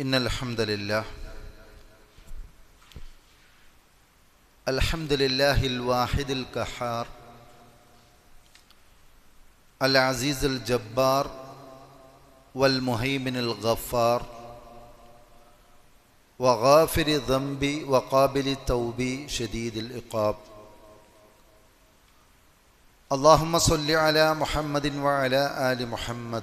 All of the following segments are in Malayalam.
إن الحمد لله الحمد لله الواحد القهار العزيز الجبار والمهيمن الغفار وغافر الذنب وقابل التوب شديد العقاب. اللهم صل على محمد وعلى آل محمد.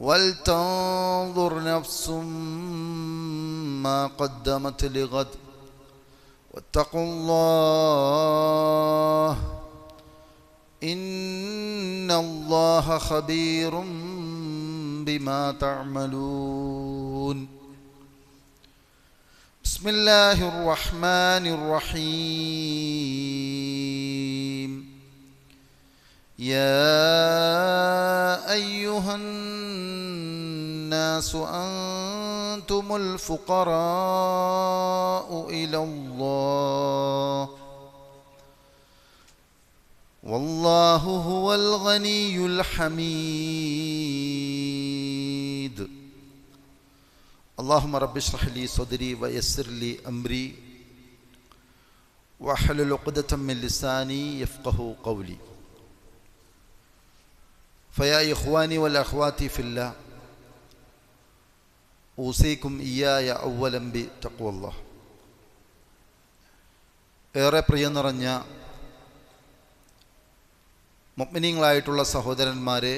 ولتنظر نفس ما قدمت لغد واتقوا الله إن الله خبير بما تعملون. بسم الله الرحمن الرحيم. يا أيها الناس أنتم الفقراء إلى الله. والله هو الغني الحميد. اللهم رب اشرح لي صدري ويسر لي أمري. واحلل عقدة من لساني يفقه قولي. فيا إخواني والأخوات في الله ഊസൈക്കും ഇയായ ഔവലംബി തക്കുവല്ല ഏറെ പ്രിയം നിറഞ്ഞ മുഗ്മിനീങ്ങളായിട്ടുള്ള സഹോദരന്മാരെ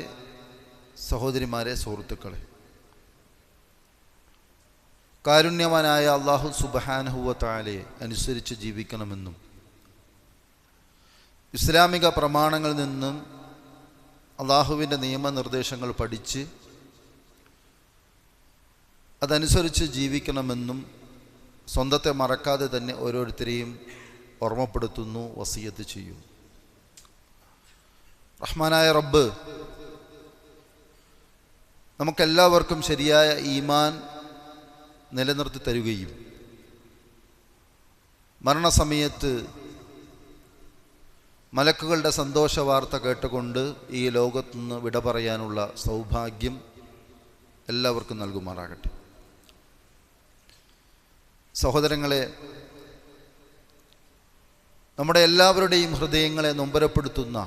സഹോദരിമാരെ സുഹൃത്തുക്കളെ കാരുണ്യവാനായ അള്ളാഹു സുബഹാനഹുവത്താലെ അനുസരിച്ച് ജീവിക്കണമെന്നും ഇസ്ലാമിക പ്രമാണങ്ങളിൽ നിന്നും അള്ളാഹുവിന്റെ നിയമനിർദ്ദേശങ്ങൾ പഠിച്ച് അതനുസരിച്ച് ജീവിക്കണമെന്നും സ്വന്തത്തെ മറക്കാതെ തന്നെ ഓരോരുത്തരെയും ഓർമ്മപ്പെടുത്തുന്നു വസീയത്ത് ചെയ്യും. റഹ്മാനായ റബ്ബ് നമുക്കെല്ലാവർക്കും ശരിയായ ഈമാൻ നിലനിർത്തി തരുകയും മരണസമയത്ത് മലക്കുകളുടെ സന്തോഷ വാർത്ത കേട്ടുകൊണ്ട് ഈ ലോകത്തുനിന്ന് വിട പറയാനുള്ള സൗഭാഗ്യം എല്ലാവർക്കും നൽകുമാറാകട്ടെ. സഹോദരങ്ങളെ നമ്മുടെ എല്ലാവരുടെയും ഹൃദയങ്ങളെ നൊമ്പരപ്പെടുത്തുന്ന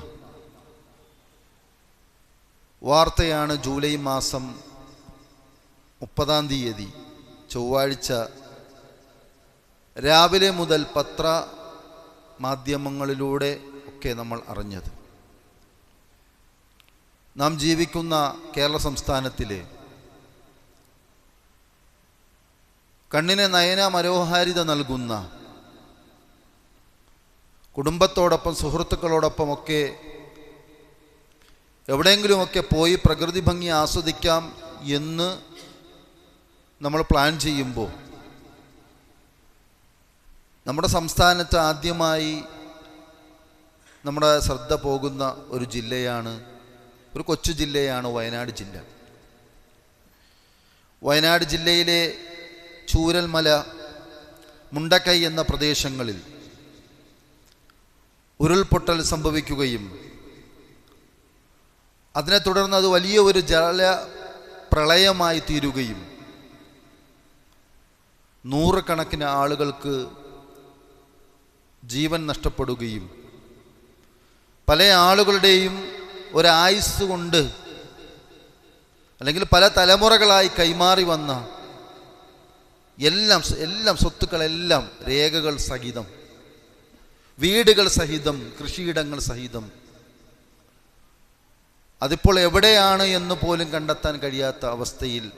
വാർത്തയാണ് ജൂലൈ മാസം മുപ്പതാം തീയതി ചൊവ്വാഴ്ച രാവിലെ മുതൽ പത്ര മാധ്യമങ്ങളിലൂടെ ഒക്കെ നമ്മൾ അറിഞ്ഞത്. നാം ജീവിക്കുന്ന കേരള സംസ്ഥാനത്തിലെ കണ്ണിന് നയന മനോഹാരിത നൽകുന്ന കുടുംബത്തോടൊപ്പം സുഹൃത്തുക്കളോടൊപ്പമൊക്കെ എവിടെയെങ്കിലുമൊക്കെ പോയി പ്രകൃതി ഭംഗി ആസ്വദിക്കാം എന്ന് നമ്മൾ പ്ലാൻ ചെയ്യുമ്പോൾ നമ്മുടെ സംസ്ഥാനത്ത് ആദ്യമായി നമ്മുടെ ശ്രദ്ധ പോകുന്ന ഒരു ജില്ലയാണ് ഒരു കൊച്ചു ജില്ലയാണ് വയനാട് ജില്ല. വയനാട് ജില്ലയിലെ ചൂരൽമല മുണ്ടക്കൈ എന്ന പ്രദേശങ്ങളിൽ ഉരുൾപൊട്ടൽ സംഭവിക്കുകയും അതിനെ തുടർന്ന് അത് വലിയ ഒരു ജല പ്രളയമായി തീരുകയും നൂറുകണക്കിന് ആളുകൾക്ക് ജീവൻ നഷ്ടപ്പെടുകയും പല ആളുകളുടെയും ഒരായുസ് കൊണ്ട് അല്ലെങ്കിൽ പല തലമുറകളായി കൈമാറി വന്ന എല്ലാം എല്ലാം സ്വത്തുക്കളെല്ലാം രേഖകൾ സഹിതം വീടുകൾ സഹിതം കൃഷിയിടങ്ങൾ സഹിതം അതിപ്പോൾ എവിടെയാണ് എന്ന് പോലും കണ്ടെത്താൻ കഴിയാത്ത അവസ്ഥയിൽ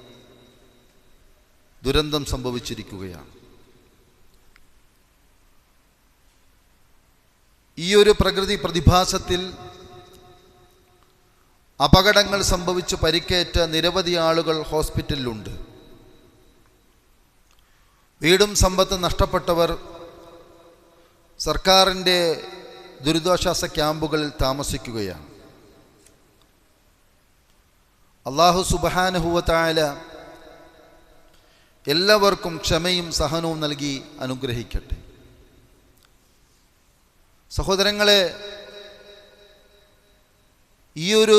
ദുരന്തം സംഭവിച്ചിരിക്കുകയാണ്. ഈ ഒരു പ്രകൃതി പ്രതിഭാസത്തിൽ അപകടങ്ങൾ സംഭവിച്ച് പരിക്കേറ്റ നിരവധി ആളുകൾ ഹോസ്പിറ്റലിലുണ്ട്. വീടും സമ്പത്തും നഷ്ടപ്പെട്ടവർ സർക്കാരിന്റെ ദുരിതാശ്വാസ ക്യാമ്പുകളിൽ താമസിക്കുകയാണ്. അള്ളാഹു സുബാനുഹുവത്തായ എല്ലാവർക്കും ക്ഷമയും സഹനവും നൽകി അനുഗ്രഹിക്കട്ടെ. സഹോദരങ്ങളെ ഈ ഒരു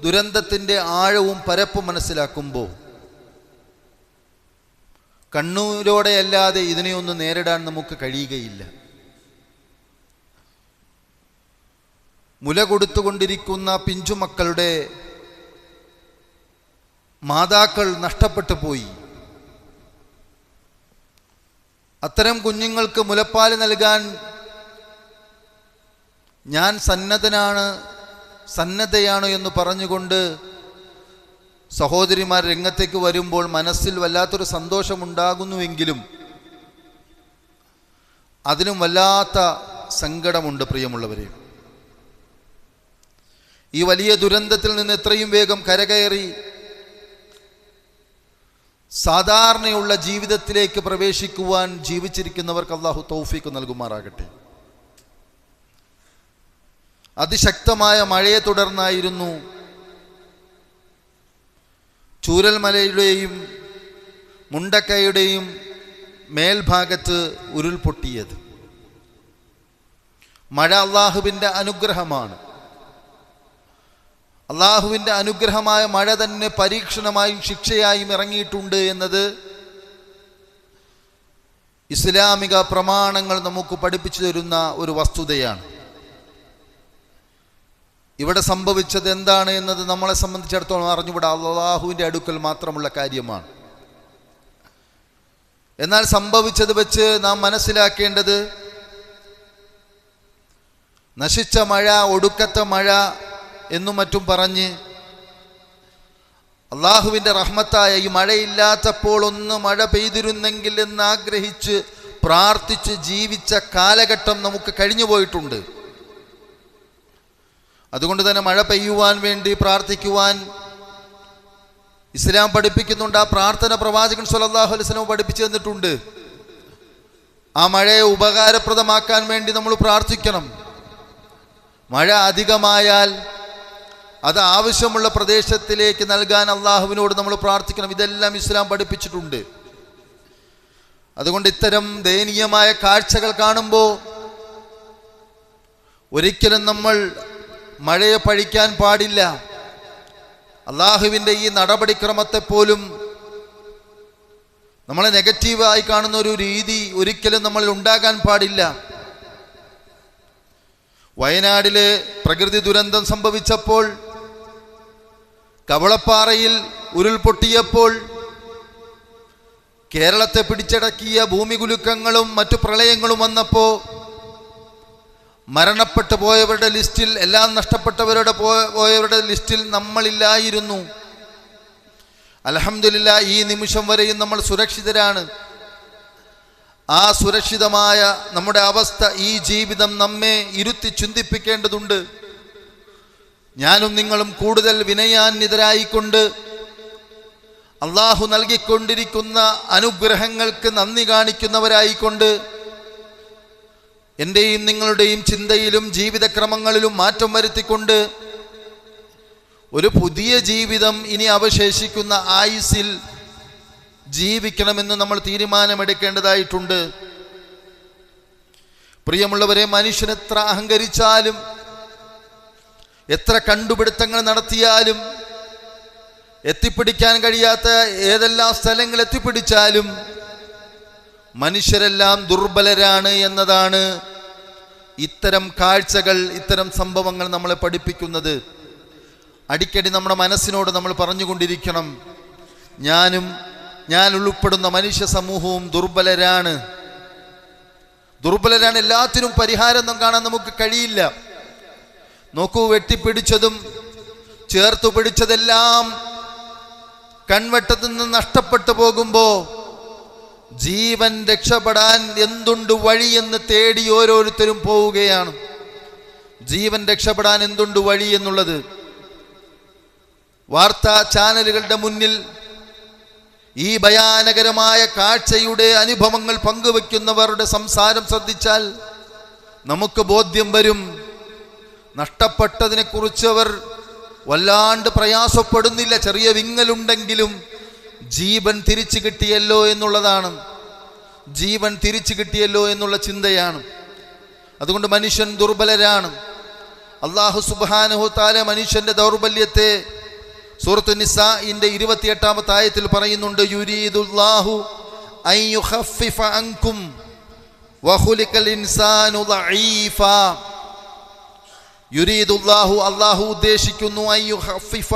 ദുരന്തത്തിന്റെ ആഴവും പരപ്പും മനസ്സിലാക്കുമ്പോൾ കണ്ണൂരോടെയല്ലാതെ ഇതിനെയൊന്നും നേരിടാൻ നമുക്ക് കഴിയുകയില്ല. മുല കൊടുത്തുകൊണ്ടിരിക്കുന്ന പിഞ്ചുമക്കളുടെ മാതാക്കൾ നഷ്ടപ്പെട്ടു പോയി. അത്തരം കുഞ്ഞുങ്ങൾക്ക് മുലപ്പാൽ നൽകാൻ ഞാൻ സന്നദ്ധനാണ് സന്നദ്ധയാണ് എന്ന് പറഞ്ഞുകൊണ്ട് സഹോദരിമാർ രംഗത്തേക്ക് വരുമ്പോൾ മനസ്സിൽ വല്ലാത്തൊരു സന്തോഷമുണ്ടാകുന്നുവെങ്കിലും അതിനും വല്ലാത്ത സങ്കടമുണ്ട് പ്രിയമുള്ളവരെ. ഈ വലിയ ദുരന്തത്തിൽ നിന്ന് എത്രയും വേഗം കരകയറി സാധാരണയുള്ള ജീവിതത്തിലേക്ക് പ്രവേശിക്കുവാൻ ജീവിച്ചിരിക്കുന്നവർക്ക് അള്ളാഹു തൗഫീക്ക് നൽകുമാറാകട്ടെ. അതിശക്തമായ മഴയെ തുടർന്നായിരുന്നു. ചൂരൽമലയുടെയും മുണ്ടക്കയുടെയും മേൽഭാഗത്ത് ഉരുൾപൊട്ടിയത്. മഴ അള്ളാഹുവിന്റെ അനുഗ്രഹമാണ്. അള്ളാഹുവിന്റെ അനുഗ്രഹമായ മഴ തന്നെ പരീക്ഷണമായും ശിക്ഷയായും ഇറങ്ങിയിട്ടുണ്ട് എന്നത് ഇസ്ലാമിക പ്രമാണങ്ങൾ നമുക്ക് പഠിപ്പിച്ചു തരുന്ന ഒരു വസ്തുതയാണ്. ഇവിടെ സംഭവിച്ചത് എന്താണ് എന്നത് നമ്മളെ സംബന്ധിച്ചിടത്തോളം അറിഞ്ഞുകൂടാ. അള്ളാഹുവിന്റെ അടുക്കൽ മാത്രമുള്ള കാര്യമാണ്. എന്നാൽ സംഭവിച്ചത് വെച്ച് നാം മനസ്സിലാക്കേണ്ടത് നശിച്ച മഴ ഒടുക്കത്തെ മഴ എന്നും മറ്റും പറഞ്ഞ് അള്ളാഹുവിന്റെ റഹ്മത്തായ ഈ മഴയില്ലാത്തപ്പോൾ ഒന്ന് മഴ പെയ്തിരുന്നെങ്കിൽ എന്ന് ആഗ്രഹിച്ച് പ്രാർത്ഥിച്ച് ജീവിച്ച കാലഘട്ടം നമുക്ക് കഴിഞ്ഞു പോയിട്ടുണ്ട് അതുകൊണ്ട് തന്നെ മഴ പെയ്യുവാൻ വേണ്ടി പ്രാർത്ഥിക്കുവാൻ ഇസ്ലാം പഠിപ്പിക്കുന്നുണ്ട്. ആ പ്രാർത്ഥന പ്രവാചകൻ സുലല്ലാഹു അലൈഹി വസല്ലം പഠിപ്പിച്ചു തന്നിട്ടുണ്ട്. ആ മഴയെ ഉപകാരപ്രദമാക്കാൻ വേണ്ടി നമ്മൾ പ്രാർത്ഥിക്കണം. മഴ അധികമായാൽ അത് ആവശ്യമുള്ള പ്രദേശത്തിലേക്ക് നൽകാൻ അള്ളാഹുവിനോട് നമ്മൾ പ്രാർത്ഥിക്കണം. ഇതെല്ലാം ഇസ്ലാം പഠിപ്പിച്ചിട്ടുണ്ട്. അതുകൊണ്ട് ഇത്തരം ദയനീയമായ കാഴ്ചകൾ കാണുമ്പോൾ ഒരിക്കലും നമ്മൾ മഴയെ പഴിക്കാൻ പാടില്ല. അള്ളാഹുവിന്റെ ഈ നടപടിക്രമത്തെ പോലും നമ്മളെ നെഗറ്റീവായി കാണുന്ന ഒരു രീതി ഒരിക്കലും നമ്മൾ ഉണ്ടാകാൻ പാടില്ല. വയനാടിലെ പ്രകൃതി ദുരന്തം സംഭവിച്ചപ്പോൾ കവളപ്പാറയിൽ ഉരുൾപൊട്ടിയപ്പോൾ കേരളത്തെ പിടിച്ചടക്കിയ ഭൂമികുലുക്കങ്ങളും മറ്റു പ്രളയങ്ങളും വന്നപ്പോൾ മരണപ്പെട്ടു പോയവരുടെ ലിസ്റ്റിൽ എല്ലാം നഷ്ടപ്പെട്ടവരുടെ പോയവരുടെ ലിസ്റ്റിൽ നമ്മളില്ലായിരുന്നു. അലഹമില്ല ഈ നിമിഷം വരെയും നമ്മൾ സുരക്ഷിതരാണ്. ആ സുരക്ഷിതമായ നമ്മുടെ അവസ്ഥ ഈ ജീവിതം നമ്മെ ഇരുത്തി ചിന്തിപ്പിക്കേണ്ടതുണ്ട്. ഞാനും നിങ്ങളും കൂടുതൽ വിനയാന്വിതരായിക്കൊണ്ട് അള്ളാഹു നൽകിക്കൊണ്ടിരിക്കുന്ന അനുഗ്രഹങ്ങൾക്ക് നന്ദി കാണിക്കുന്നവരായിക്കൊണ്ട് എന്റെയും നിങ്ങളുടെയും ചിന്തയിലും ജീവിതക്രമങ്ങളിലും മാറ്റം വരുത്തിക്കൊണ്ട് ഒരു പുതിയ ജീവിതം ഇനി അവശേഷിക്കുന്ന ആയുസിൽ ജീവിക്കണമെന്ന് നമ്മൾ തീരുമാനമെടുക്കേണ്ടതായിട്ടുണ്ട്. പ്രിയമുള്ളവരെ മനുഷ്യൻ എത്ര അഹങ്കരിച്ചാലും എത്ര കണ്ടുപിടുത്തങ്ങൾ നടത്തിയാലും എത്തിപ്പിടിക്കാൻ കഴിയാത്ത ഏതെല്ലാം സ്ഥലങ്ങൾ എത്തിപ്പിടിച്ചാലും മനുഷ്യരെല്ലാം ദുർബലരാണ് എന്നതാണ് ഇത്തരം കാഴ്ചകൾ ഇത്തരം സംഭവങ്ങൾ നമ്മളെ പഠിപ്പിക്കുന്നത്. അടിക്കടി നമ്മുടെ മനസ്സിനോട് നമ്മൾ പറഞ്ഞുകൊണ്ടിരിക്കണം ഞാനും ഞാൻ ഉൾപ്പെടുന്ന മനുഷ്യ സമൂഹവും ദുർബലരാണ്. ദുർബലരാണ് എല്ലാത്തിനും പരിഹാരം കാണാൻ നമുക്ക് കഴിയില്ല. നോക്കൂ വെട്ടിപ്പിടിച്ചതും ചേർത്തു പിടിച്ചതെല്ലാം കൺവെട്ടത്തിൽ നിന്ന് നഷ്ടപ്പെട്ടു പോകുമ്പോൾ ജീവൻ രക്ഷപ്പെടാൻ എന്തുണ്ട് വഴി എന്ന് തേടി ഓരോരുത്തരും പോവുകയാണ്. ജീവൻ രക്ഷപ്പെടാൻ എന്തുണ്ട് വഴി എന്നുള്ളത് വാർത്താ ചാനലുകളുടെ മുന്നിൽ ഈ ഭയാനകരമായ കാഴ്ചയുടെ അനുഭവങ്ങൾ പങ്കുവെക്കുന്നവരുടെ സംസാരം ശ്രദ്ധിച്ചാൽ നമുക്ക് ബോധ്യം വരും. നഷ്ടപ്പെട്ടതിനെക്കുറിച്ച് അവർ വല്ലാണ്ട് പ്രയാസപ്പെടുന്നില്ല. ചെറിയ വിങ്ങലുണ്ടെങ്കിലും ജീവൻ തിരിച്ചു കിട്ടിയല്ലോ എന്നുള്ളതാണ്. ജീവൻ തിരിച്ചു കിട്ടിയല്ലോ എന്നുള്ള ചിന്തയാണ്. അതുകൊണ്ട് മനുഷ്യൻ ദുർബലരാണ്. അള്ളാഹു സുബാനുഹു താല മനുഷ്യന്റെ ദൗർബല്യത്തെ സൂറത്ത് നിസാഇന്റെ ഇരുപത്തിയെട്ടാമത്തെ ആയത്തിൽ പറയുന്നുണ്ട് അള്ളാഹു ഉദ്ദേശിക്കുന്നു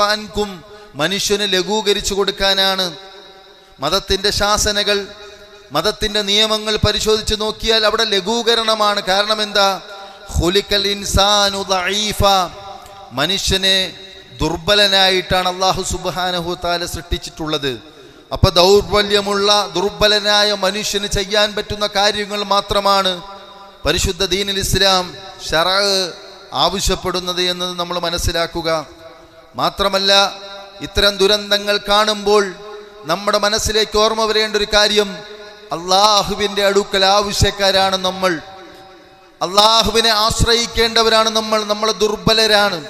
അൻകും മനുഷ്യന് ലഘൂകരിച്ചു കൊടുക്കാനാണ്. മതത്തിന്റെ ശാസനകൾ മതത്തിന്റെ നിയമങ്ങൾ പരിശോധിച്ച് നോക്കിയാൽ അവിടെ ലഘൂകരണമാണ്. കാരണം എന്താ? ഖുലിക്കൽ ഇൻസാനു ദൈഫ മനുഷ്യനെ ദുർബലനായിട്ടാണ് അള്ളാഹു സുബാനഹു താല സൃഷ്ടിച്ചിട്ടുള്ളത്. അപ്പൊ ദൗർബല്യമുള്ള ദുർബലനായ മനുഷ്യന് ചെയ്യാൻ പറ്റുന്ന കാര്യങ്ങൾ മാത്രമാണ് പരിശുദ്ധ ദീനിൽ ഇസ്ലാം ഷറ ആവശ്യപ്പെടുന്നത് എന്നത് നമ്മൾ മനസ്സിലാക്കുക. മാത്രമല്ല ഇത്തരം ദുരന്തങ്ങൾ കാണുമ്പോൾ നമ്മുടെ മനസ്സിലേക്ക് ഓർമ്മ വരേണ്ട ഒരു കാര്യം അള്ളാഹുവിന്റെ അടുക്കൽ ആവശ്യക്കാരാണ് നമ്മൾ. അള്ളാഹുവിനെ ആശ്രയിക്കേണ്ടവരാണ് നമ്മൾ നമ്മൾ ദുർബലരാണ്.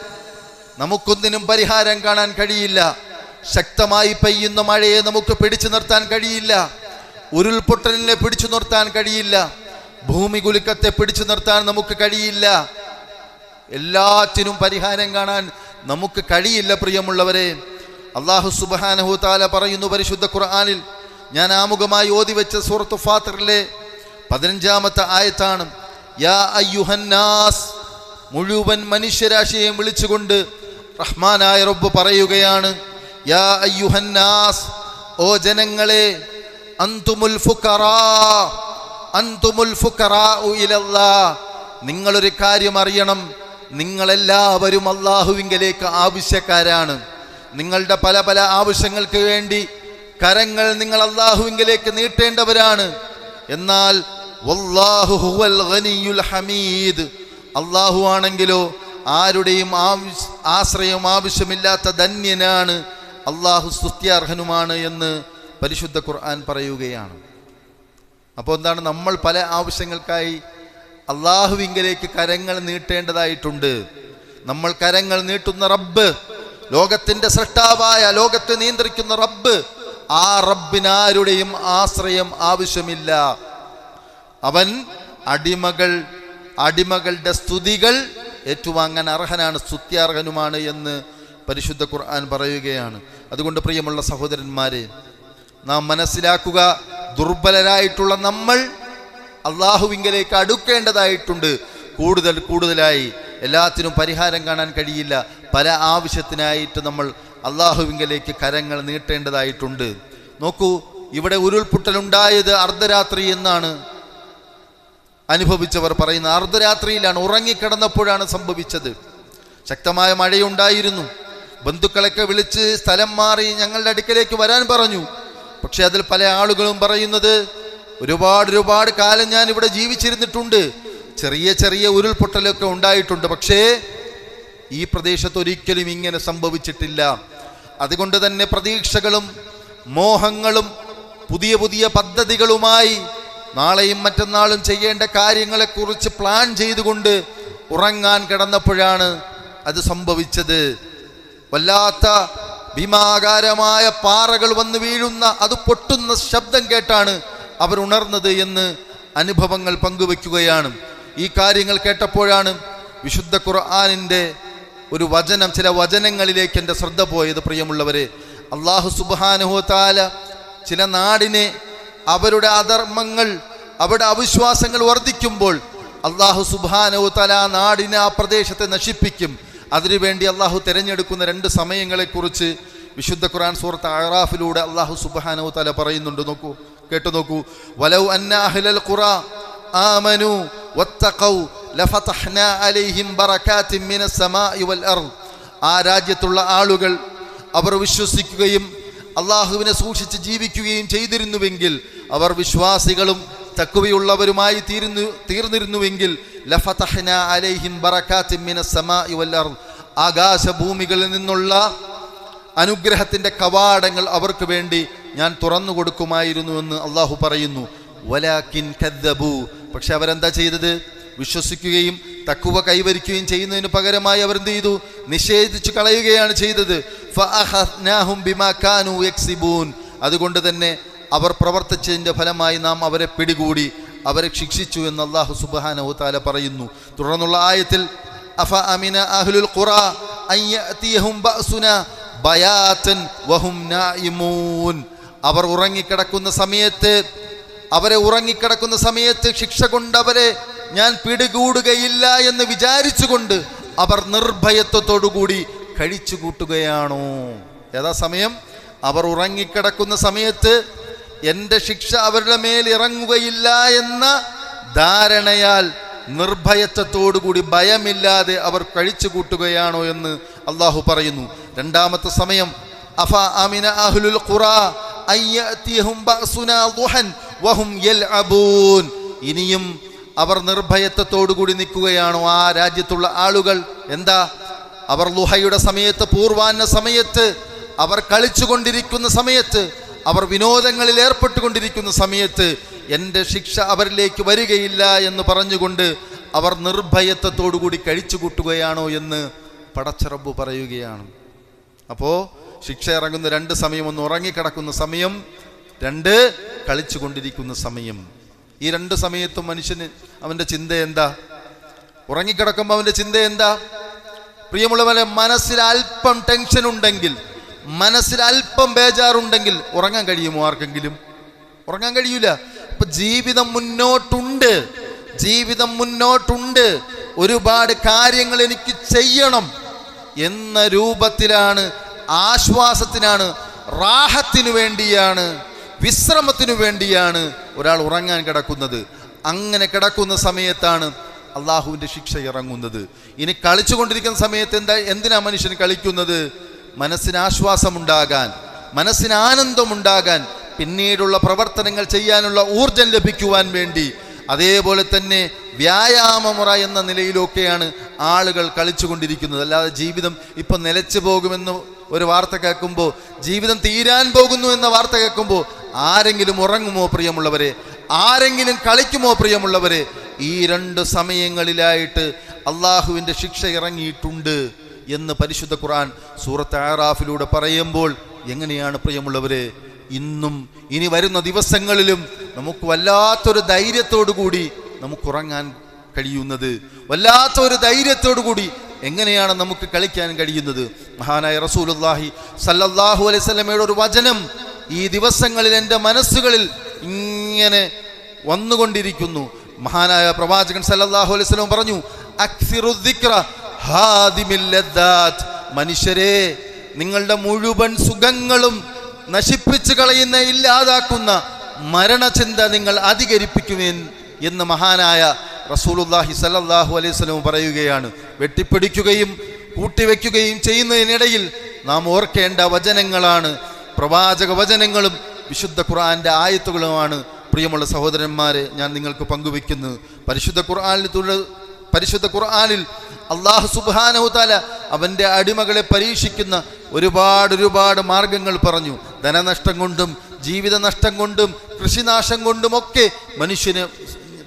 നമുക്കൊന്നിനും പരിഹാരം കാണാൻ കഴിയില്ല. ശക്തമായി പെയ്യുന്ന മഴയെ നമുക്ക് പിടിച്ചു നിർത്താൻ കഴിയില്ല. ഉരുൾപൊട്ടലിനെ പിടിച്ചു നിർത്താൻ കഴിയില്ല. ഭൂമി കുലുക്കത്തെ പിടിച്ചു നിർത്താൻ നമുക്ക് കഴിയില്ല. എല്ലാറ്റിനും പരിഹാരം കാണാൻ നമുക്ക് കഴിയില്ല പ്രിയമുള്ളവരെ. അള്ളാഹു സുബാനഹുതാല പറയുന്നു പരിശുദ്ധ ഖുർആാനിൽ ഞാൻ ആമുഖമായി ഓതി വെച്ച സൂറത്ത് ഫാത്തറിലെ പതിനഞ്ചാമത്തെ ആയത്താണ് യാ മുഴുവൻ മനുഷ്യരാശിയെയും വിളിച്ചുകൊണ്ട് റഹ്മാനായ റബ്ബ് പറയുകയാണ് യാ അയ്യുഹന്നാസ് ഓ ജനങ്ങളെ അന്തുമുൽ അന്തുമുൽ നിങ്ങളൊരു കാര്യം അറിയണം നിങ്ങളെല്ലാവരും അള്ളാഹുവിങ്കലേക്ക് ആവശ്യക്കാരാണ്. നിങ്ങളുടെ പല പല ആവശ്യങ്ങൾക്ക് വേണ്ടി കരങ്ങൾ നിങ്ങൾ അള്ളാഹുവിങ്കിലേക്ക് നീട്ടേണ്ടവരാണ്. എന്നാൽ ഹമീദ്. അള്ളാഹു ആണെങ്കിലോ ആരുടെയും ആശ്രയം ആവശ്യമില്ലാത്ത ധന്യനാണ്. അള്ളാഹു സ്തുത്യാർഹനുമാണ് എന്ന് പരിശുദ്ധ ഖുർആൻ പറയുകയാണ്. അപ്പോൾ എന്താണ് നമ്മൾ പല ആവശ്യങ്ങൾക്കായി അള്ളാഹുവിങ്കലേക്ക് കരങ്ങൾ നീട്ടേണ്ടതായിട്ടുണ്ട്. നമ്മൾ കരങ്ങൾ നീട്ടുന്ന റബ്ബ് ലോകത്തിന്റെ സൃഷ്ടാവായ ലോകത്തെ നിയന്ത്രിക്കുന്ന റബ്ബ് ആ റബ്ബിനാരുടെയും ആശ്രയം ആവശ്യമില്ല. അവൻ അടിമകൾ അടിമകളുടെ സ്തുതികൾ ഏറ്റുവാങ്ങാൻ അർഹനാണ് സ്തുത്യാർഹനുമാണ് എന്ന് പരിശുദ്ധ ഖുർആൻ പറയുകയാണ്. അതുകൊണ്ട് പ്രിയമുള്ള സഹോദരന്മാരെ നാം മനസ്സിലാക്കുക ദുർബലരായിട്ടുള്ള നമ്മൾ അള്ളാഹുവിങ്കലേക്ക് അടുക്കേണ്ടതായിട്ടുണ്ട്. കൂടുതൽ കൂടുതലായി എല്ലാത്തിനും പരിഹാരം കാണാൻ കഴിയില്ല. പല ആവശ്യത്തിനായിട്ട് നമ്മൾ അള്ളാഹുവിങ്കലേക്ക് കരങ്ങൾ നീട്ടേണ്ടതായിട്ടുണ്ട്. നോക്കൂ ഇവിടെ ഉരുൾപൊട്ടലുണ്ടായത് അർദ്ധരാത്രി എന്നാണ് അനുഭവിച്ചവർ പറയുന്നത്. അർദ്ധരാത്രിയിലാണ് ഉറങ്ങിക്കിടന്നപ്പോഴാണ് സംഭവിച്ചത്. ശക്തമായ മഴയുണ്ടായിരുന്നു. ബന്ധുക്കളൊക്കെ വിളിച്ച് സ്ഥലം മാറി ഞങ്ങളുടെ അടുക്കലേക്ക് വരാൻ പറഞ്ഞു. പക്ഷെ അതിൽ പല ആളുകളും പറയുന്നത് ഒരുപാട് ഒരുപാട് കാലം ഞാൻ ഇവിടെ ജീവിച്ചിരുന്നിട്ടുണ്ട്. ചെറിയ ചെറിയ ഉരുൾപൊട്ടലൊക്കെ ഉണ്ടായിട്ടുണ്ട്. പക്ഷേ ഈ പ്രദേശത്ത് ഒരിക്കലും ഇങ്ങനെ സംഭവിച്ചിട്ടില്ല. അതുകൊണ്ട് തന്നെ പ്രതീക്ഷകളും മോഹങ്ങളും പുതിയ പുതിയ പദ്ധതികളുമായി നാളെയും മറ്റന്നാളും ചെയ്യേണ്ട കാര്യങ്ങളെക്കുറിച്ച് പ്ലാൻ ചെയ്തുകൊണ്ട് ഉറങ്ങാൻ കിടന്നപ്പോഴാണ് അത് സംഭവിച്ചത്. വല്ലാത്ത ഭീമാകാരമായ പാറകൾ വന്ന് വീഴുന്ന അത് പൊട്ടുന്ന ശബ്ദം കേട്ടാണ് അവർ ഉണർന്നത് എന്ന് അനുഭവങ്ങൾ പങ്കുവെക്കുകയാണ് ഈ കാര്യങ്ങൾ കേട്ടപ്പോഴാണ് വിശുദ്ധ ഖുർആാനിന്റെ ഒരു വചനം ചില വചനങ്ങളിലേക്ക് എന്റെ ശ്രദ്ധ പോയത് പ്രിയമുള്ളവരെ. അള്ളാഹു സുബാനുഹോത്താല ചില നാടിനെ അവരുടെ അധർമ്മങ്ങൾ അവരുടെ അവിശ്വാസങ്ങൾ വർദ്ധിക്കുമ്പോൾ അള്ളാഹു സുബാനുഹോത്താല ആ നാടിനെ ആ പ്രദേശത്തെ നശിപ്പിക്കും. അതിനുവേണ്ടി അള്ളാഹു തിരഞ്ഞെടുക്കുന്ന രണ്ട് സമയങ്ങളെക്കുറിച്ച് വിശുദ്ധ ഖുർആൻ സൂറത്ത് അറാഫിലൂടെ അള്ളാഹു സുബാനു തല പറയുന്നുണ്ട്. നോക്കൂ കേട്ടു നോക്കൂ. വലൗ അന്ന ഖുറ ആമനു വത്തഖൗ ലഫതഹ്നാ അലൈഹിം ബറകാതിൻ മിനസ് സമാഇ വൽ അർദ്. ആ രാജ്യത്തുള്ള ആളുകൾ അവർ വിശ്വസിക്കുകയും അള്ളാഹുവിനെ സൂക്ഷിച്ച് ജീവിക്കുകയും ചെയ്തിരുന്നുവെങ്കിൽ അവർ വിശ്വാസികളും തക്കുവയുള്ളവരുമായി തീരുന്നു തീർന്നിരുന്നുവെങ്കിൽ ലഫതഹ്ന അലൈഹിം ബറകാതിൻ മിനസ് സമാഇ വൽ അർദ്. ആകാശഭൂമികളിൽ നിന്നുള്ള അനുഗ്രഹത്തിന്റെ കവാടങ്ങൾ അവർക്ക് വേണ്ടി ഞാൻ തുറന്നു കൊടുക്കുമായിരുന്നു എന്ന് അള്ളാഹു പറയുന്നു. കദ്ദബു. പക്ഷെ അവരെന്താ ചെയ്തത്? വിശ്വസിക്കുകയും തക്കുവ കൈവരിക്കുകയും ചെയ്യുന്നതിന് പകരമായി അവർ എന്ത് ചെയ്തു? നിഷേധിച്ചു കളയുകയാണ് ചെയ്തത്. അതുകൊണ്ട് തന്നെ അവർ പ്രവർത്തിച്ചതിന്റെ ഫലമായി നാം അവരെ പിടികൂടി അവരെ ശിക്ഷിച്ചു എന്ന് അള്ളാഹു സുബ്ഹാനഹു തആല പറയുന്നു. തുടർന്നുള്ള ആയത്തിൽ അഫ അമിന അഹ്ലുൽ ഖുറ അവർ ഉറങ്ങിക്കിടക്കുന്ന സമയത്ത് അവരെ ഉറങ്ങിക്കിടക്കുന്ന സമയത്ത് ശിക്ഷ കൊണ്ട് അവരെ ഞാൻ പിടികൂടുകയില്ല എന്ന് വിചാരിച്ചുകൊണ്ട് അവർ നിർഭയത്വത്തോടുകൂടി കഴിച്ചു കൂട്ടുകയാണോ. ഏതാ സമയം? അവർ ഉറങ്ങിക്കിടക്കുന്ന സമയത്ത് എന്റെ ശിക്ഷ അവരുടെ മേൽ ഇറങ്ങുകയില്ല എന്ന ധാരണയാൽ നിർഭയത്വത്തോടുകൂടി ഭയമില്ലാതെ അവർ കഴിച്ചു കൂട്ടുകയാണോ എന്ന് അള്ളാഹു പറയുന്നു. രണ്ടാമത്തെ സമയം അഫ അമിന അഹ്ലുൽ ഖുറ ഇനിയും അവർ നിർഭയത്വത്തോടുകൂടി നിൽക്കുകയാണോ? ആ രാജ്യത്തുള്ള ആളുകൾ എന്താ? അവർ ലുഹയുടെ സമയത്ത് പൂർവാന്ന സമയത്ത് അവർ കളിച്ചുകൊണ്ടിരിക്കുന്ന സമയത്ത് അവർ വിനോദങ്ങളിൽ ഏർപ്പെട്ടുകൊണ്ടിരിക്കുന്ന സമയത്ത് എന്റെ ശിക്ഷ അവരിലേക്ക് വരികയില്ല എന്ന് പറഞ്ഞുകൊണ്ട് അവർ നിർഭയത്വത്തോടുകൂടി കഴിച്ചു കൂട്ടുകയാണോ എന്ന് പടച്ചറബ് പറയുകയാണ്. അപ്പോൾ ശിക്ഷ ഇറങ്ങുന്ന രണ്ട് സമയം ഒന്ന് ഉറങ്ങിക്കിടക്കുന്ന സമയം രണ്ട് കളിച്ചു കൊണ്ടിരിക്കുന്ന സമയം. ഈ രണ്ട് സമയത്തും മനുഷ്യന് അവന്റെ ചിന്ത എന്താ? ഉറങ്ങിക്കിടക്കുമ്പോൾ അവന്റെ ചിന്ത എന്താ? പ്രിയമുള്ളവരെ മനസ്സിൽ അല്പം ടെൻഷൻ ഉണ്ടെങ്കിൽ മനസ്സിൽ അല്പം ബേജാറുണ്ടെങ്കിൽ ഉറങ്ങാൻ കഴിയുമോ ആർക്കെങ്കിലും? ഉറങ്ങാൻ കഴിയൂല. അപ്പൊ ജീവിതം മുന്നോട്ടുണ്ട്. ജീവിതം മുന്നോട്ടുണ്ട്. ഒരുപാട് കാര്യങ്ങൾ എനിക്ക് ചെയ്യണം എന്ന രൂപത്തിലാണ് ആശ്വാസത്തിനാണ് റാഹത്തിനു വേണ്ടിയാണ് വിശ്രമത്തിനു വേണ്ടിയാണ് ഒരാൾ ഉറങ്ങാൻ കിടക്കുന്നത്. അങ്ങനെ കിടക്കുന്ന സമയത്താണ് അള്ളാഹുവിന്റെ ശിക്ഷ ഇറങ്ങുന്നത്. ഇനി കളിച്ചുകൊണ്ടിരിക്കുന്ന സമയത്ത് എന്താ എന്തിനാ മനുഷ്യൻ കളിക്കുന്നത്? മനസ്സിന് ആശ്വാസമുണ്ടാകാൻ മനസ്സിന് ആനന്ദമുണ്ടാകാൻ പിന്നീടുള്ള പ്രവർത്തനങ്ങൾ ചെയ്യാനുള്ള ഊർജം ലഭിക്കുവാൻ വേണ്ടി. അതേപോലെ തന്നെ വ്യായാമമുറ എന്ന നിലയിലൊക്കെയാണ് ആളുകൾ കളിച്ചുകൊണ്ടിരിക്കുന്നത്. അല്ലാതെ ജീവിതം ഇപ്പം നിലച്ചു പോകുമെന്ന് ഒരു വാർത്ത കേൾക്കുമ്പോൾ ജീവിതം തീരാൻ പോകുന്നു എന്ന വാർത്ത കേൾക്കുമ്പോൾ ആരെങ്കിലും ഉറങ്ങുമോ പ്രിയമുള്ളവരെ? ആരെങ്കിലും കളിക്കുമോ പ്രിയമുള്ളവരെ? ഈ രണ്ട് സമയങ്ങളിലായിട്ട് അള്ളാഹുവിന്റെ ശിക്ഷ ഇറങ്ങിയിട്ടുണ്ട് എന്ന് പരിശുദ്ധ ഖുർആൻ സൂറത്ത് ആറാഫിലൂടെ പറയുമ്പോൾ എങ്ങനെയാണ് പ്രിയമുള്ളവരെ? ഇന്നും ഇനി വരുന്ന ദിവസങ്ങളിലും നമുക്ക് വല്ലാത്തൊരു ധൈര്യത്തോടു കൂടി നമുക്ക് ഉറങ്ങാൻ കഴിയുന്നത്. വല്ലാത്തൊരു ധൈര്യത്തോടു കൂടി എങ്ങനെയാണ് നമുക്ക് കളിക്കാൻ കഴിയുന്നത്? മഹാനായ റസൂലുല്ലാഹി സല്ലല്ലാഹു അലൈഹി സ്വലമയുടെ ഒരു വചനം ഈ ദിവസങ്ങളിൽ എന്റെ മനസ്സുകളിൽ ഇങ്ങനെ വന്നുകൊണ്ടിരിക്കുന്നു. മഹാനായ പ്രവാചകൻ സല്ലാഹു അലൈഹി വസല്ലം പറഞ്ഞു മനുഷ്യരെ നിങ്ങളുടെ മുഴുവൻ സുഖങ്ങളും നശിപ്പിച്ചു കളയുന്ന ഇല്ലാതാക്കുന്ന മരണചിന്ത നിങ്ങൾ അധികരിപ്പിക്കുവേൻ എന്ന് മഹാനായ റസൂലുല്ലാഹി സല്ലല്ലാഹു അലൈഹി വസല്ലം പറയുകയാണ്. വെട്ടിപ്പിടിക്കുകയും കൂട്ടിവെക്കുകയും ചെയ്യുന്നതിനിടയിൽ നാം ഓർക്കേണ്ട വചനങ്ങളാണ് പ്രവാചക വചനങ്ങളും വിശുദ്ധ ഖുർആന്റെ ആയത്തുകളുമാണ് പ്രിയമുള്ള സഹോദരന്മാരെ ഞാൻ നിങ്ങൾക്ക് പങ്കുവെക്കുന്നത് പരിശുദ്ധ ഖുർആാനിൽ തുടർ പരിശുദ്ധ ഖുർആാനിൽ അള്ളാഹു സുബ്ഹാനഹു താല അവന്റെ അടിമകളെ പരീക്ഷിക്കുന്ന ഒരുപാട് ഒരുപാട് മാർഗങ്ങൾ പറഞ്ഞു. ധനനഷ്ടം കൊണ്ടും ജീവിത നഷ്ടം കൊണ്ടും കൃഷിനാശം കൊണ്ടുമൊക്കെ മനുഷ്യനെ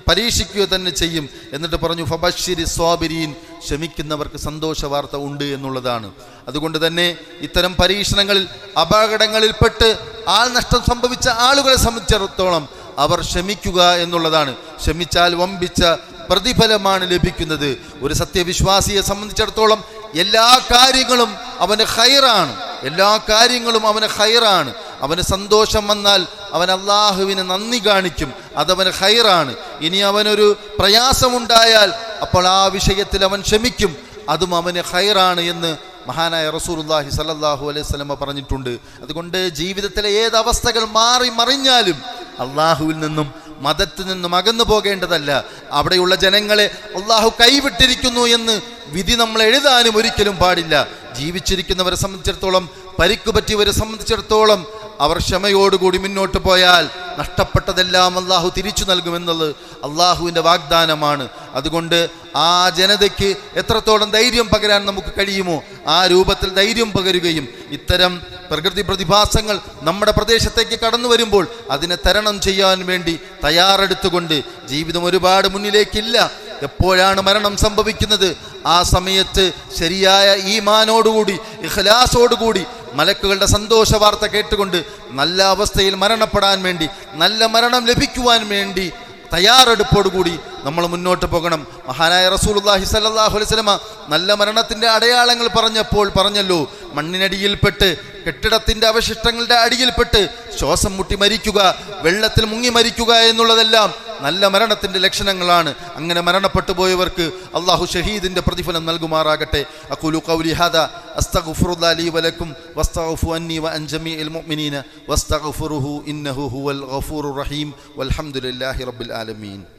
പരീക്ഷിക്കുക തന്നെ ചെയ്യും. എന്നിട്ട് പറഞ്ഞു ഫബഷിരി സ്വാബിരീൻ. ക്ഷമിക്കുന്നവർക്ക് സന്തോഷ വാർത്ത ഉണ്ട് എന്നുള്ളതാണ്. അതുകൊണ്ട് തന്നെ ഇത്തരം പരീക്ഷണങ്ങളിൽ അപകടങ്ങളിൽപ്പെട്ട് ആൾ നഷ്ടം സംഭവിച്ച ആളുകളെ സംബന്ധിച്ചിടത്തോളം അവർ ക്ഷമിക്കുക എന്നുള്ളതാണ്. ക്ഷമിച്ചാൽ വമ്പിച്ച പ്രതിഫലമാണ് ലഭിക്കുന്നത്. ഒരു സത്യവിശ്വാസിയെ സംബന്ധിച്ചിടത്തോളം എല്ലാ കാര്യങ്ങളും അവന് ഹൈറാണ് എല്ലാ കാര്യങ്ങളും അവന് ഹൈറാണ് അവന് സന്തോഷം വന്നാൽ അവൻ അള്ളാഹുവിന് നന്ദി കാണിക്കും. അതവന് ഹൈറാണ് ഇനി അവനൊരു പ്രയാസമുണ്ടായാൽ അപ്പോൾ ആ വിഷയത്തിൽ അവൻ ക്ഷമിക്കും. അതും അവന് ഹൈറാണ് എന്ന് മഹാനായ റസൂലുള്ളാഹി സലല്ലാഹു അലൈഹി സ്വലമ പറഞ്ഞിട്ടുണ്ട്. അതുകൊണ്ട് ജീവിതത്തിലെ ഏത് അവസ്ഥകൾ മാറി മറിഞ്ഞാലും അള്ളാഹുവിൽ നിന്നും മതത്തിൽ നിന്നും അകന്നു പോകേണ്ടതല്ല. അവിടെയുള്ള ജനങ്ങളെ അള്ളാഹു കൈവിട്ടിരിക്കുന്നു എന്ന് വിധി നമ്മൾ എഴുതാനും ഒരിക്കലും പാടില്ല. ജീവിച്ചിരിക്കുന്നവരെ സംബന്ധിച്ചിടത്തോളം പരിക്കുപറ്റിയവരെ സംബന്ധിച്ചിടത്തോളം അവർ ക്ഷമയോടുകൂടി മുന്നോട്ട് പോയാൽ നഷ്ടപ്പെട്ടതെല്ലാം അള്ളാഹു തിരിച്ചു നൽകുമെന്നുള്ളത് അള്ളാഹുവിന്റെ വാഗ്ദാനമാണ്. അതുകൊണ്ട് ആ ജനതയ്ക്ക് എത്രത്തോളം ധൈര്യം പകരാൻ നമുക്ക് കഴിയുമോ ആ രൂപത്തിൽ ധൈര്യം പകരുകയും ഇത്തരം പ്രകൃതി പ്രതിഭാസങ്ങൾ നമ്മുടെ പ്രദേശത്തേക്ക് കടന്നു വരുമ്പോൾ അതിനെ തരണം ചെയ്യാൻ വേണ്ടി തയ്യാറെടുത്തുകൊണ്ട് ജീവിതം ഒരുപാട് മുന്നിലേക്കില്ല. എപ്പോഴാണ് മരണം സംഭവിക്കുന്നത്? ആ സമയത്ത് ശരിയായ ഈമാനോടുകൂടി ഇഖ്ലാസോടുകൂടി മലക്കുകളുടെ സന്തോഷ വാർത്ത കേട്ടുകൊണ്ട് നല്ല അവസ്ഥയിൽ മരണപ്പെടാൻ വേണ്ടി നല്ല മരണം ലഭിക്കുവാൻ വേണ്ടി തയ്യാറെടുപ്പോടുകൂടി നമ്മൾ മുന്നോട്ട് പോകണം. മഹാനായ റസൂലുള്ളാഹി സല്ലാഹു അലൈഹി വസല്ലമ നല്ല മരണത്തിന്റെ അടയാളങ്ങൾ പറഞ്ഞപ്പോൾ പറഞ്ഞല്ലോ മണ്ണിനടിയിൽപ്പെട്ട് കെട്ടിടത്തിന്റെ അവശിഷ്ടങ്ങളുടെ അടിയിൽപ്പെട്ട് ശ്വാസം മുട്ടി മരിക്കുക വെള്ളത്തിൽ മുങ്ങി മരിക്കുക എന്നുള്ളതെല്ലാം നല്ല മരണത്തിന്റെ ലക്ഷണങ്ങളാണ്. അങ്ങനെ മരണപ്പെട്ടു പോയവർക്ക് അള്ളാഹു ഷഹീദിന്റെ പ്രതിഫലം നൽകുമാറാകട്ടെ. അഖുലു ഖൗലി ഹാദാ അസ്തഗ്ഫിറുല്ലാഹി ലീ വലക്കും വസ്തഗ്ഫു അന്നി വഅൻ അൽ മുഅ്മിനീന വസ്തഗ്ഫിറുഹു ഇന്നഹു ഹുവൽ ഗഫൂറുർ റഹീം വൽഹംദുലില്ലാഹി റബ്ബിൽ ആലമീൻ.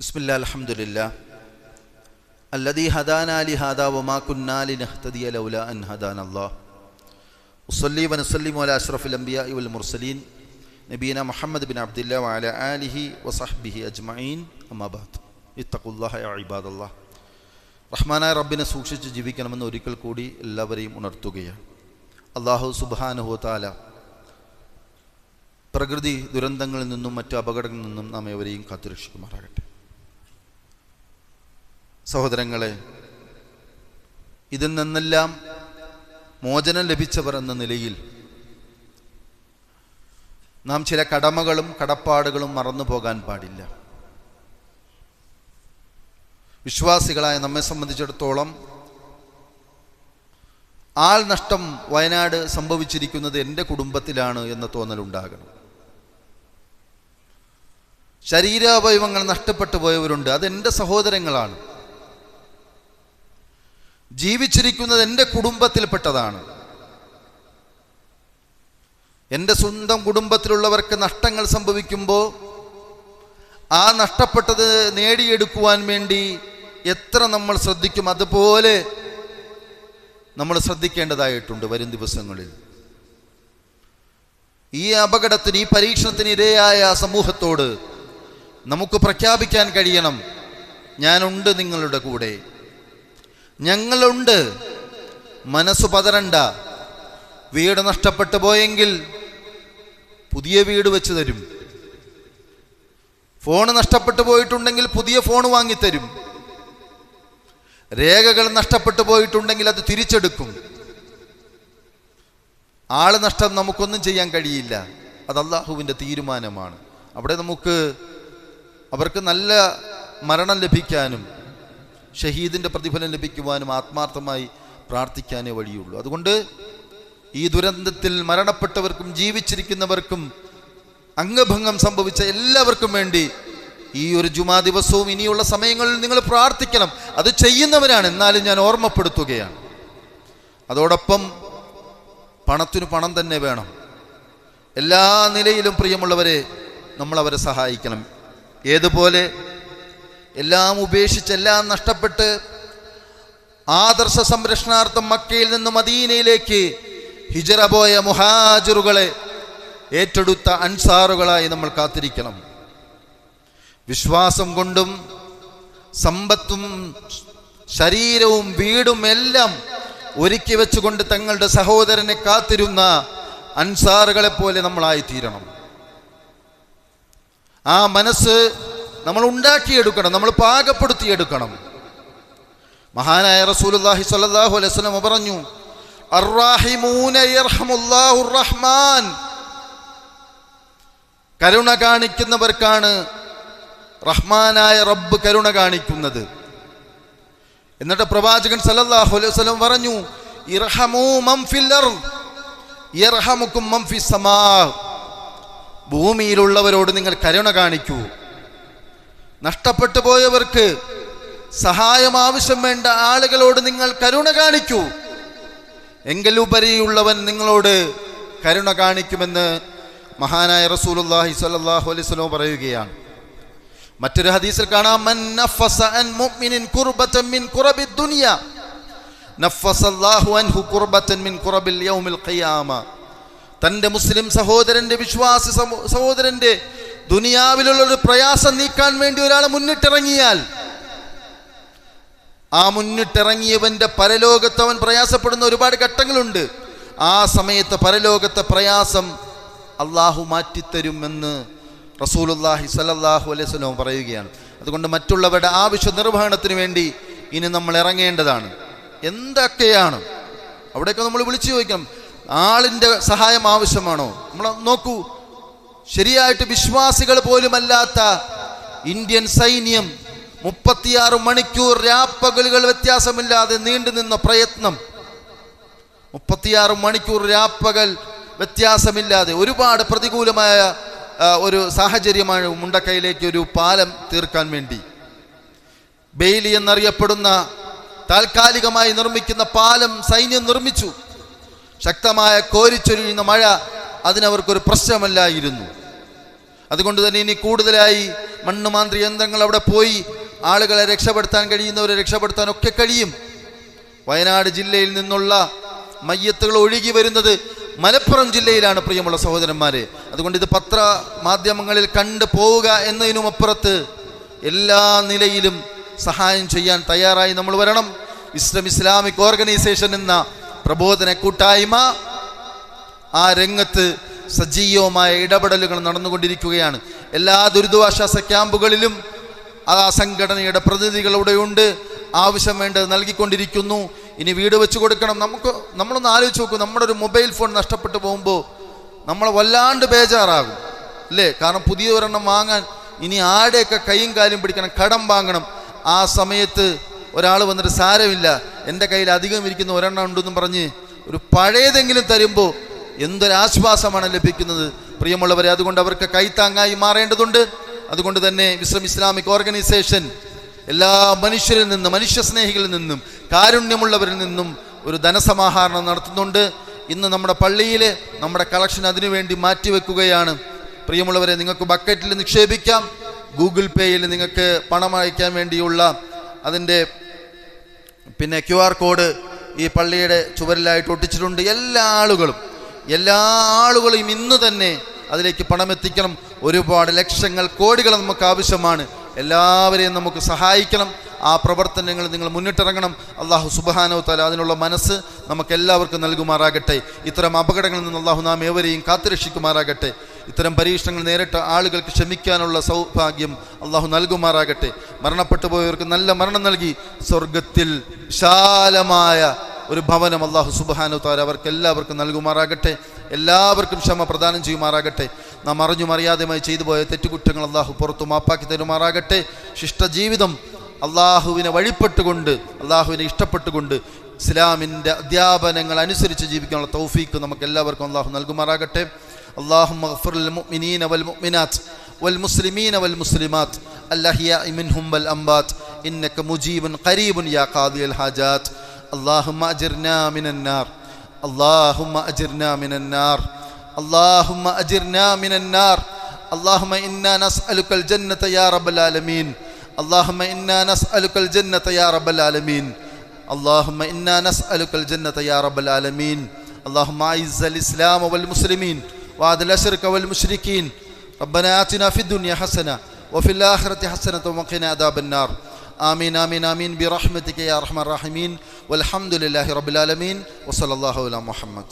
بسم الله الحمد لله. الذي هدانا لهذا وما كنا لنهتدي لولا أن هدانا الله. وصلي ونسلم على أشرف الأنبياء والمرسلين نبينا محمد بن عبد الله وعلى آله وصحبه أجمعين. أما بعد اتقوا الله يا عباد الله. റഹ്മാനായ റബ്ബിനെ സൂക്ഷിച്ച് ജീവിക്കണമെന്ന് ഒരിക്കൽ കൂടി എല്ലാവരെയും الله سبحانه وتعالى പ്രകൃതി ദുരന്തങ്ങളിൽ നിന്നും മറ്റു അപകടങ്ങളിൽ നിന്നും നാം ഏവരെയും കാത്തുരക്ഷിക്കുമാറാകട്ടെ. സഹോദരങ്ങളെ ഇതിൽ നിന്നെല്ലാം മോചനം ലഭിച്ചവർ എന്ന നിലയിൽ നാം ചില കടമകളും കടപ്പാടുകളും മറന്നു പോകാൻ പാടില്ല. വിശ്വാസികളായ നമ്മെ സംബന്ധിച്ചിടത്തോളം ആൾ നഷ്ടം വയനാട് സംഭവിച്ചിരിക്കുന്നത് എന്റെ കുടുംബത്തിലാണ് എന്ന തോന്നലുണ്ടാകണം. ശരീരാവയവങ്ങൾ നഷ്ടപ്പെട്ടു പോയവരുണ്ട് അത് എന്റെ സഹോദരങ്ങളാണ്. ജീവിച്ചിരിക്കുന്നത് എന്റെ കുടുംബത്തിൽപ്പെട്ടതാണ്. എന്റെ സ്വന്തം കുടുംബത്തിലുള്ളവർക്ക് നഷ്ടങ്ങൾ സംഭവിക്കുമ്പോൾ ആ നഷ്ടപ്പെട്ടത് നേടിയെടുക്കുവാൻ വേണ്ടി എത്ര നമ്മൾ ശ്രദ്ധിക്കും. അതുപോലെ നമ്മൾ ശ്രദ്ധിക്കേണ്ടതായിട്ടുണ്ട് വരും ദിവസങ്ങളിൽ. ഈ അപകടത്തിന് ഈ പരീക്ഷണത്തിന് ഇരയായ സമൂഹത്തോട് നമുക്ക് പ്രഖ്യാപിക്കാൻ കഴിയണം. ഞാനുണ്ട് നിങ്ങളുടെ കൂടെ. ഞങ്ങളുണ്ട്. മനസ്സ് പതരണ്ട വീട് നഷ്ടപ്പെട്ടു പോയെങ്കിൽ പുതിയ വീട് വെച്ച് തരും. ഫോൺ നഷ്ടപ്പെട്ടു പോയിട്ടുണ്ടെങ്കിൽ പുതിയ ഫോൺ വാങ്ങിത്തരും. രേഖകൾ നഷ്ടപ്പെട്ടു പോയിട്ടുണ്ടെങ്കിൽ അത് തിരിച്ചെടുക്കും. ആൾ നഷ്ടം നമുക്കൊന്നും ചെയ്യാൻ കഴിയില്ല. അത് അള്ളാഹുവിന്റെ തീരുമാനമാണ്. അവിടെ നമുക്ക് അവർക്ക് നല്ല മരണം ലഭിക്കാനും ഷഹീദിന്റെ പ്രതിഫലം ലഭിക്കുവാനും ആത്മാർത്ഥമായി പ്രാർത്ഥിക്കാനേ വഴിയുള്ളൂ. അതുകൊണ്ട് ഈ ദുരന്തത്തിൽ മരണപ്പെട്ടവർക്കും ജീവിച്ചിരിക്കുന്നവർക്കും അംഗഭംഗം സംഭവിച്ച എല്ലാവർക്കും വേണ്ടി ഈ ഒരു ജുമാ ദിവസവും ഇനിയുള്ള സമയങ്ങളിൽ നിങ്ങൾ പ്രാർത്ഥിക്കണം. അത് ചെയ്യുന്നവരാണ്. എന്നാലും ഞാൻ ഓർമ്മപ്പെടുത്തുകയാണ്. അതോടൊപ്പം പണത്തിനു പണം തന്നെ വേണം. എല്ലാ നിലയിലും പ്രിയമുള്ളവരെ നമ്മൾ അവരെ സഹായിക്കണം. ഏതുപോലെ എല്ലാം ഉപേക്ഷിച്ച് എല്ലാം നഷ്ടപ്പെട്ട് ആദർശ സംരക്ഷണാർത്ഥം മക്കയിൽ നിന്ന് മദീനയിലേക്ക് ഹിജറ പോയ മുഹാജറുകളെ ഏറ്റെടുത്ത അൻസാറുകളായി നമ്മൾ കാത്തിരിക്കണം. വിശ്വാസം കൊണ്ടും സമ്പത്തും ശരീരവും വീടും എല്ലാം ഒരുക്കി വെച്ചുകൊണ്ട് തങ്ങളുടെ സഹോദരനെ കാത്തിരുന്ന അൻസാറുകളെ പോലെ നമ്മളായി തീരണം ആ മനസ്സ് നമ്മൾ ഉണ്ടാക്കിയെടുക്കണം നമ്മൾ പാകപ്പെടുത്തിയെടുക്കണം. മഹാനായ റസൂലുല്ലാഹി സ്വല്ലല്ലാഹു അലൈഹി വസല്ലം പറഞ്ഞു അർറാഹിമൂന യർഹമുല്ലാഹുർ റഹ്മാൻ. കരുണ കാണിക്കുന്നവർക്കാണ് റഹ്മാനായ റബ്ബ് കരുണ കാണിക്കുന്നത്. എന്നിട്ട് പ്രവാചകൻ സല്ലല്ലാഹു അലൈഹി വസല്ലം പറഞ്ഞു ഇർഹമൂ മൻ ഫിൽ അർദ് യർഹമുക്കും മൻ ഫിസ് ഭൂമിയിലുള്ളവരോട് നിങ്ങൾ കരുണ കാണിക്കൂ. നഷ്ടപ്പെട്ടു പോയവർക്ക് സഹായം ആവശ്യം വേണ്ട ആളുകളോട് നിങ്ങൾ കരുണ കാണിക്കൂ. എങ്കിലുപരിയുള്ളവൻ നിങ്ങളോട് കരുണ കാണിക്കുമെന്ന് മഹാനായ റസൂലുള്ളാഹി സ്വല്ലല്ലാഹു അലൈഹി വസല്ലം പറയുകയാണ്. മറ്റൊരു ഹദീസിൽ കാണാം അൻ മുഅ്മിനിൻ മിൻ നഫസല്ലാഹു അൻഹു മിൻ യൗമിൽ ഖിയാമ. മുസ്ലിം സഹോദരന്റെ വിശ്വാസി സഹോദരന്റെ ദുനിയാവിലുള്ള ഒരു പ്രയാസം നീക്കാൻ വേണ്ടി ഒരാൾ മുന്നിട്ടിറങ്ങിയാൽ ആ മുന്നിട്ടിറങ്ങിയവന്റെ പരലോകത്ത് അവൻ പ്രയാസപ്പെടുന്ന ഒരുപാട് ഘട്ടങ്ങളുണ്ട്. ആ സമയത്ത് പരലോകത്തെ പ്രയാസം അള്ളാഹു മാറ്റിത്തരുമെന്ന് റസൂലുല്ലാഹി സലല്ലാഹു അലൈഹി വസല്ലം പറയുകയാണ്. അതുകൊണ്ട് മറ്റുള്ളവരുടെ ആവശ്യ നിർവഹണത്തിന് വേണ്ടി ഇനി നമ്മൾ ഇറങ്ങേണ്ടതാണ്. എന്തൊക്കെയാണ്? അവിടെയൊക്കെ നമ്മൾ വിളിച്ചു ചോദിക്കണം ആളിന്റെ സഹായം ആവശ്യമാണോ? നമ്മൾ നോക്കൂ. ശരിയായിട്ട് വിശ്വാസികൾ പോലുമല്ലാത്ത ഇന്ത്യൻ സൈന്യം മുപ്പത്തിയാറ് മണിക്കൂർ രാപ്പകലുകൾ വ്യത്യാസമില്ലാതെ നീണ്ടു നിന്ന പ്രയത്നം. മുപ്പത്തിയാറ് മണിക്കൂർ രാപ്പകൽ വ്യത്യാസമില്ലാതെ ഒരുപാട് പ്രതികൂലമായ ഒരു സാഹചര്യമാണ് മുണ്ടക്കൈയിലേക്ക് ഒരു പാലം തീർക്കാൻ വേണ്ടി. ബെയിലി എന്നറിയപ്പെടുന്ന താൽക്കാലികമായി നിർമ്മിക്കുന്ന പാലം സൈന്യം നിർമ്മിച്ചു. ശക്തമായ കോരിച്ചൊരിയുന്ന മഴ അതിനവർക്കൊരു പ്രശ്നമല്ലായിരുന്നു. അതുകൊണ്ട് തന്നെ ഇനി കൂടുതലായി മണ്ണുമാന്ത്രി യന്ത്രങ്ങൾ അവിടെ പോയി ആളുകളെ രക്ഷപ്പെടുത്താൻ കഴിയുന്നവരെ രക്ഷപ്പെടുത്താൻ ഒക്കെ കഴിയും. വയനാട് ജില്ലയിൽ നിന്നുള്ള മയ്യത്തുകൾ ഒഴുകി വരുന്നത് മലപ്പുറം ജില്ലയിലാണ് പ്രിയമുള്ള സഹോദരന്മാരെ. അതുകൊണ്ട് ഇത് പത്ര മാധ്യമങ്ങളിൽ കണ്ടു പോവുക എന്നതിനുമപ്പുറത്ത് എല്ലാ നിലയിലും സഹായം ചെയ്യാൻ തയ്യാറായി നമ്മൾ വരണം. ഇസ്ലം ഇസ്ലാമിക് ഓർഗനൈസേഷൻ എന്ന പ്രബോധന കൂട്ടായ്മ ആ രംഗത്ത് സജീവമായ ഇടപെടലുകൾ നടന്നുകൊണ്ടിരിക്കുകയാണ്. എല്ലാ ദുരിതാശ്വാസ ക്യാമ്പുകളിലും ആ സംഘടനയുടെ പ്രതിനിധികൾ ഇവിടെയുണ്ട് ആവശ്യം വേണ്ടത് നൽകിക്കൊണ്ടിരിക്കുന്നു. ഇനി വീട് വെച്ച് കൊടുക്കണം. നമുക്ക് നമ്മളൊന്ന് ആലോചിച്ച് നോക്കൂ. നമ്മുടെ ഒരു മൊബൈൽ ഫോൺ നഷ്ടപ്പെട്ടു പോകുമ്പോൾ നമ്മൾ വല്ലാണ്ട് ബേജാറാകും. അല്ലേ? കാരണം പുതിയ ഒരെണ്ണം വാങ്ങാൻ ഇനി ആടെയൊക്കെ കൈയും കാലും പിടിക്കണം? കടം വാങ്ങണം. ആ സമയത്ത് ഒരാൾ വന്നിട്ട് സാരമില്ല. എന്റെ കയ്യിൽ അധികം ഇരിക്കുന്ന ഒരെണ്ണം ഉണ്ടെന്നും പറഞ്ഞ് ഒരു പഴയതെങ്കിലും തരുമ്പോൾ എന്തൊരാശ്വാസമാണ് ലഭിക്കുന്നത്? പ്രിയമുള്ളവരെ അതുകൊണ്ട് അവർക്ക് കൈത്താങ്ങായി മാറേണ്ടതുണ്ട്. അതുകൊണ്ട് തന്നെ വിശ്രം ഇസ്ലാമിക് ഓർഗനൈസേഷൻ എല്ലാ മനുഷ്യരിൽ നിന്നും മനുഷ്യ സ്നേഹികളിൽ നിന്നും കാരുണ്യമുള്ളവരിൽ നിന്നും ഒരു ധനസമാഹരണം നടത്തുന്നുണ്ട്. ഇന്ന് നമ്മുടെ പള്ളിയിൽ നമ്മുടെ കളക്ഷൻ അതിനുവേണ്ടി മാറ്റിവെക്കുകയാണ്. പ്രിയമുള്ളവരെ നിങ്ങൾക്ക് ബക്കറ്റിൽ നിക്ഷേപിക്കാം. ഗൂഗിൾ പേയിൽ നിങ്ങൾക്ക് പണം അയക്കാൻ വേണ്ടിയുള്ള അതിന്റെ പിന്നെ ക്യു ആർ കോഡ് ഈ പള്ളിയുടെ ചുവരിലായിട്ട് ഒട്ടിച്ചിട്ടുണ്ട്. എല്ലാ ആളുകളും എല്ലാ ആളുകളും ഇന്ന് തന്നെ അതിലേക്ക് പണമെത്തിക്കണം. ഒരുപാട് ലക്ഷങ്ങൾ കോടികൾ നമുക്ക് ആവശ്യമാണ്. എല്ലാവരെയും നമുക്ക് സഹായിക്കണം. ആ പ്രവർത്തനങ്ങൾ നിങ്ങൾ മുന്നിട്ടിറങ്ങണം. അള്ളാഹു സുബാനോ തല അതിനുള്ള മനസ്സ് നമുക്ക് എല്ലാവർക്കും നൽകുമാറാകട്ടെ. ഇത്തരം അപകടങ്ങളിൽ നിന്ന് അള്ളാഹു നാം ഏവരെയും കാത്തുരക്ഷിക്കുമാറാകട്ടെ. ഇത്തരം പരീക്ഷണങ്ങൾ നേരിട്ട ആളുകൾക്ക് ക്ഷമിക്കാനുള്ള സൗഭാഗ്യം അള്ളാഹു നൽകുമാറാകട്ടെ. മരണപ്പെട്ടു പോയവർക്ക് നല്ല മരണം നൽകി. സ്വർഗത്തിൽ വിശാലമായ ഒരു ഭവനം അള്ളാഹു സുബാനു താര അവർക്ക് എല്ലാവർക്കും നൽകുമാറാകട്ടെ എല്ലാവർക്കും ക്ഷമ പ്രദാനം ചെയ്യുമാറാകട്ടെ നാം അറിഞ്ഞും അറിയാതെയുമായി ചെയ്തു പോയ തെറ്റുകുറ്റങ്ങൾ അള്ളാഹു പുറത്തു മാപ്പാക്കി തരുമാറാകട്ടെ ശിഷ്ടജീവിതം അള്ളാഹുവിനെ വഴിപ്പെട്ടുകൊണ്ട് അള്ളാഹുവിനെ ഇഷ്ടപ്പെട്ടുകൊണ്ട് ഇസ്ലാമിൻ്റെ അധ്യാപനങ്ങൾ അനുസരിച്ച് ജീവിക്കാനുള്ള തൗഫീക്ക് നമുക്ക് എല്ലാവർക്കും അള്ളാഹു നൽകുമാറാകട്ടെ اللهم اغفر للمؤمنين والمؤمنات والمسلمين والمسلمات الأحياء منهم والأموات إنك مجيب قريب يا قاضي الحاجات اللهم أجرنا من النار. اللهم أجرنا من النار. اللهم أجرنا من النار. اللهم إنا نسألك الجنة يا رب العالمين. اللهم إنا نسألك الجنة يا رب العالمين. اللهم إنا نسألك الجنة يا رب العالمين. اللهم أعز الإسلام والمسلمين وأذل الشرك والمشركين. ربنا آتنا في الدنيا حسنة وفي الآخرة حسنة وقنا عذاب النار. آمين آمين آمين. برحمتك يا أرحم الراحمين. والحمد لله رب العالمين. وصلى الله على محمد.